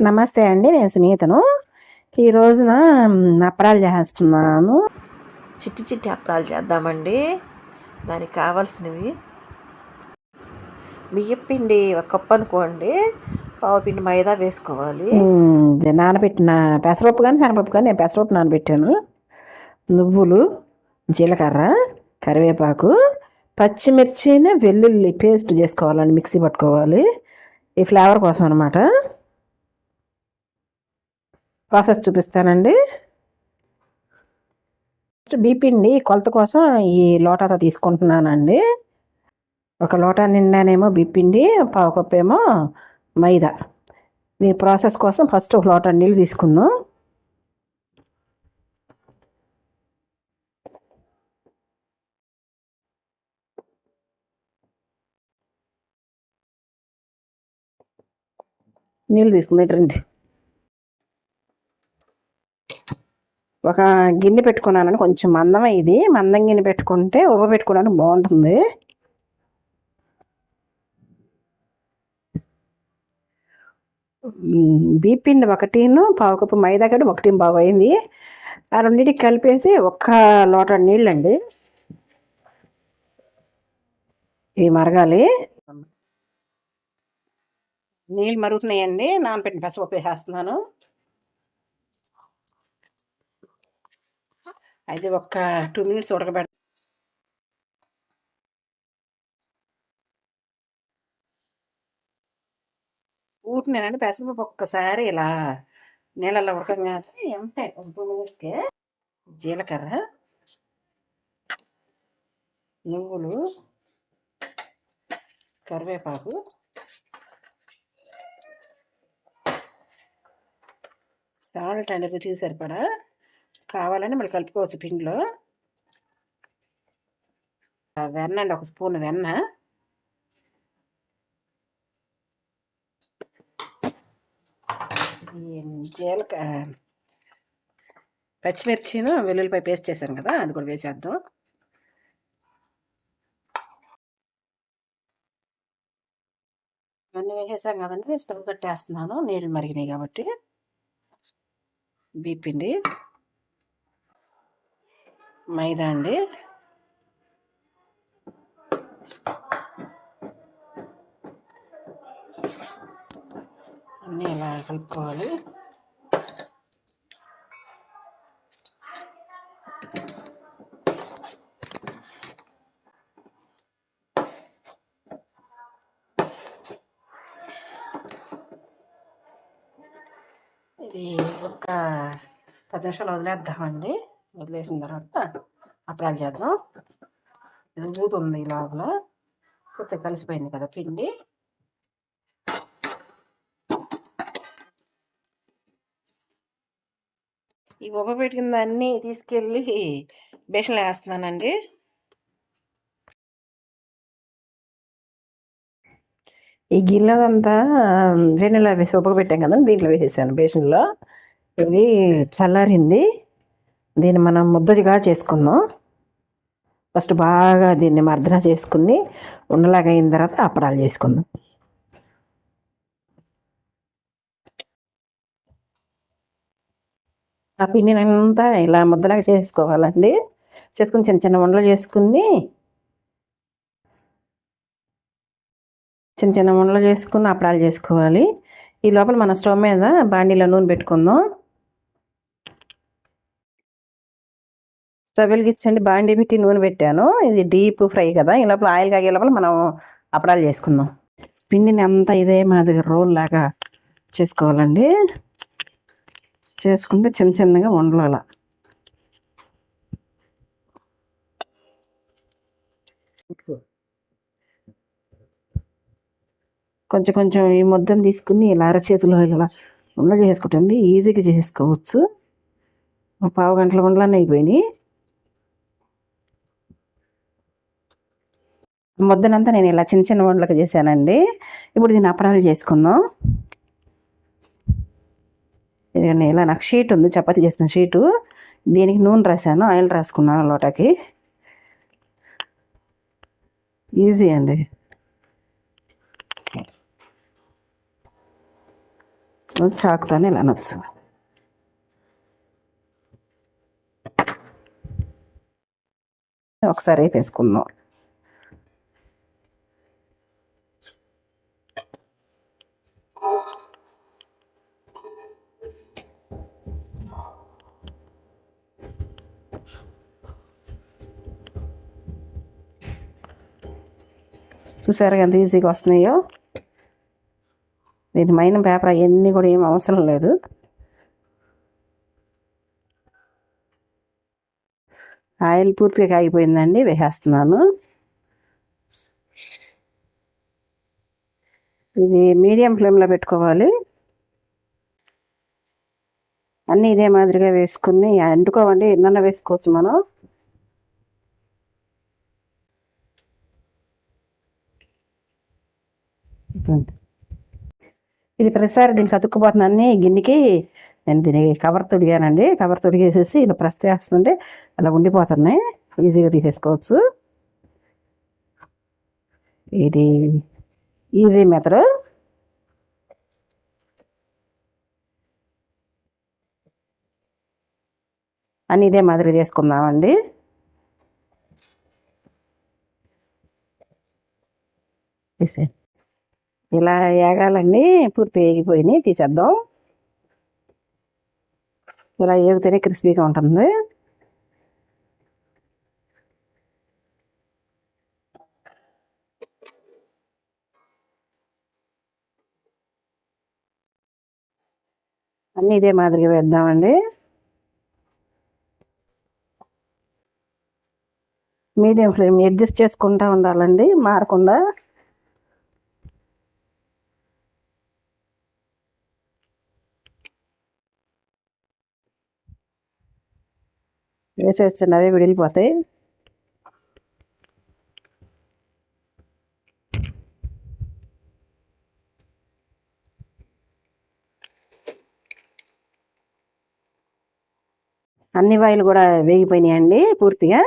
నమస్తే అండి నేను సునీతను. ఈ రోజున మ్, అప్పడాలు చేస్తున్నాను. చిట్టి చిట్టి అప్పడాలు చేద్దామండి. దానికి కావాల్సినవి. బియ్యపిండి ఒక కప్పు అనుకోండి. పావు పిండి మైదా వేసుకోవాలి. నానబెట్టిన పెసరపప్పు కానీ శనగపప్పు కానీ నేను పెసరపప్పు నానబెట్టాను. నువ్వులు జీలకర్ర కరివేపాకు పచ్చిమిర్చిని వెల్లుల్లి పేస్ట్ చేసుకోవాలండి మిక్సీ పట్టుకోవాలి. ఈ ఫ్లేవర్ కోసం అనమాట ప్రాసెస్ చూపిస్తానండి. ఫస్ట్ బీపిండి కొలత కోసం ఈ లోటాతో తీసుకుంటున్నానండి. ఒక లోటా నిండానేమో బిప్పిండి పావు కప్పేమో ఏమో మైదా. దీని ప్రాసెస్ కోసం ఫస్ట్ ఒక లోటా నీళ్ళు తీసుకుందాం. నీళ్ళు తీసుకుందాం ఒక గిన్నె పెట్టుకున్నానని కొంచెం మందమే ఇది. మందం గిన్నె పెట్టుకుంటే ఉబ్బ పెట్టుకోవడానికి బాగుంటుంది. బీపిండి ఒకటిను పావు కప్పు మైదా కట్టి ఒకటి బాగు అయింది ఆ రెండింటికి కలిపేసి ఒక్క లోట నీళ్ళండి. ఇవి మరగాలి. నీళ్ళు మరుగుతున్నాయండి. నానపెట్టిన పెసపప్పు వేసేస్తున్నాను. అది ఒక్క టూ మినిట్స్ ఉడకబెడ ఊరినేనండి పెసరపప్పు ఒక్కసారి ఇలా నీళ్ళల్లో ఉడకగానే ఎంత టూ మినిట్స్కే జీలకర్ర నువ్వులు కరివేపాకు సాల్ట్ అనేది రుచికి సరిపడా కావాలని మళ్ళీ కలుపుకోవచ్చు పిండిలో. వెన్న అండి ఒక స్పూన్ వెన్న. జీలక పచ్చిమిర్చిను వెల్లుల్లిపాయ పేస్ట్ చేశాను కదా అది కూడా వేసేద్దాం. ఇవన్నీ వేసేసాం కదండి స్టవ్ కట్టేస్తున్నాను నీళ్ళు మరిగినాయి కాబట్టి. బీపిండి మైదా అండి. అన్నీ ఇలా కలుపుకోవాలి. ఇది ఒక పది నిమిషాలు వదిలేద్దామండి. వదిలేసిన తర్వాత అప్పడాలు చేద్దాం ఇది ఊతుంది ఈ లోపల. కొద్దిగా కలిసిపోయింది కదా పిండి. ఈ ఉబ్బ పెట్టుకున్న దాన్ని తీసుకెళ్ళి బేషన్లో వేస్తున్నానండి. ఈ గిన్నెదంతా వెన్నెల వేసి ఉబ్బగబెట్టాం కదా దీంట్లో వేసేసాను బేషన్లో. ఇది చల్లారింది. దీన్ని మనం ముద్దగా చేసుకుందాం. ఫస్ట్ బాగా దీన్ని మర్దన చేసుకుని ఉండలాగా అయిన తర్వాత అప్పడాలు చేసుకుందాం. ఆ పిండిని అంతా ఇలా ముద్దలాగా చేసుకోవాలండి. చేసుకుని చిన్న చిన్న ఉండలు చేసుకుని చిన్న చిన్న ఉండలు చేసుకుని అప్పడాలు చేసుకోవాలి. ఈ లోపల మన స్టవ్ మీద బాండీలో నూనె పెట్టుకుందాం. స్టవ్ వెలిగించండి బాండీ పెట్టి నూనె పెట్టాను. ఇది డీప్ ఫ్రై కదా ఈ లోపల ఆయిల్ కాగే లోపల మనం అప్పడాలు చేసుకుందాం. పిండిని అంతా ఇదే మాదిరి రోల్ లాగా చేసుకోవాలండి. చేసుకుంటే చిన్న చిన్నగా ఉండలు కొంచెం కొంచెం ఈ ముద్దను తీసుకుని ఇలా అరచేతిలో ఇలా ఉండలు చేసుకుంటండి ఈజీగా చేసుకోవచ్చు. ఒక పావు గంటల ఉండలన్నీ అయిపోయినాయి. ముద్దనంతా నేను ఇలా చిన్న చిన్న వంటలకు చేశానండి. ఇప్పుడు దీన్ని అప్పడాలు చేసుకుందాం. ఇదిగోండి ఇలా నాకు షీట్ ఉంది చపాతి చేసిన షీటు. దీనికి నూనె రాశాను ఆయిల్ రాసుకున్నాను లోటాకి ఈజీ అండి. చాకుతాను ఇలా నచ్చు. ఒకసారి వేపేసుకుందాం. చూసారు ఎంత ఈజీగా వస్తున్నాయో? దీని మైన పేపర్ అవన్నీ కూడా ఏం అవసరం లేదు. ఆయిల్ పూర్తిగా కాగిపోయిందండి వేసేస్తున్నాను. ఇది మీడియం ఫ్లేమ్లో పెట్టుకోవాలి. అన్నీ ఇదే మాదిరిగా వేసుకుని అంటుకోవండి ఎన్న వేసుకోవచ్చు మనం. ఇది ప్రతిసారి దీనికి అతుక్కుపోతుందని గిన్నెకి నేను దీనికి కవర్ తొడిగానండి. కవర్ తొడిగేసేసి ఇలా ప్రెస్ చేస్తుంటే అలా ఉండిపోతున్నాయి. ఈజీగా తీసేసుకోవచ్చు. ఇది ఈజీ మెథడ్. అని ఇదే మాదిరి చేసుకుందామండి. తీసే ఇలా ఏగాలన్నీ పూర్తి ఏగిపోయినాయి తీసేద్దాం. ఇలా ఏగితేనే క్రిస్పీగా ఉంటుంది. అన్నీ ఇదే మాదిరిగా వేద్దామండి. మీడియం ఫ్లేమ్ అడ్జస్ట్ చేసుకుంటూ ఉండాలండి మారకుండా. వేసేస్తున్నవి అవి విడిలిపోతాయి అన్ని వాయిలు కూడా వేగిపోయినాయండి పూర్తిగా.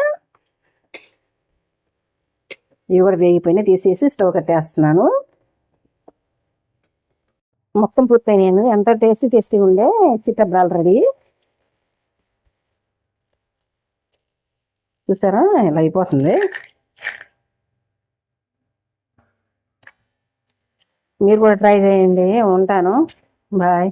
ఇవి కూడా వేగిపోయినాయి తీసేసి స్టవ్ కట్టేస్తున్నాను. మొత్తం పూర్తయినాయండి ఎంత టేస్టీ టేస్టీ ఉండే చిట్టబ్రాలు రెడీ. చూసారా? ఇలా అయిపోతుంది. మీరు కూడా ట్రై చేయండి. ఉంటాను. బాయ్.